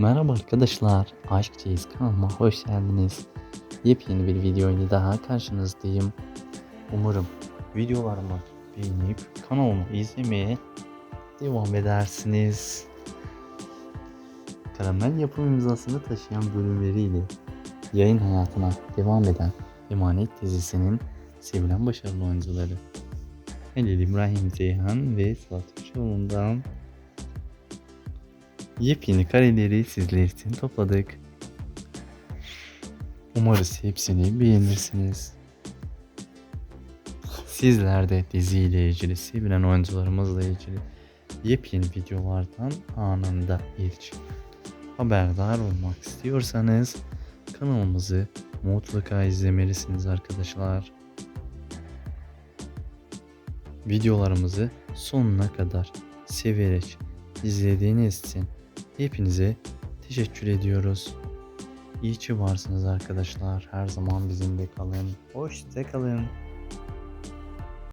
Merhaba arkadaşlar, Aşkçıyız kanalıma hoş geldiniz. Yepyeni bir video ile daha karşınızdayım. Umarım videolarımı beğenip kanalımı izlemeye devam edersiniz. Karamel yapım imzasını taşıyan bölümleriyle yayın hayatına devam eden Emanet dizisinin sevilen başarılı oyuncuları Halil İbrahim Ceyhan ve Suat Uçoğlu'ndan yepyeni kareleri sizler için topladık. Umarız hepsini beğenirsiniz. Sizler de diziyle ilgili, sevilen oyuncularımızla ilgili yepyeni videolardan anında ilk haberdar olmak istiyorsanız kanalımızı mutlaka izlemelisiniz arkadaşlar. Videolarımızı sonuna kadar severek izlediğiniz için hepinize teşekkür ediyoruz. İyi ki varsınız arkadaşlar. Her zaman bizimle kalın. Hoşça kalın.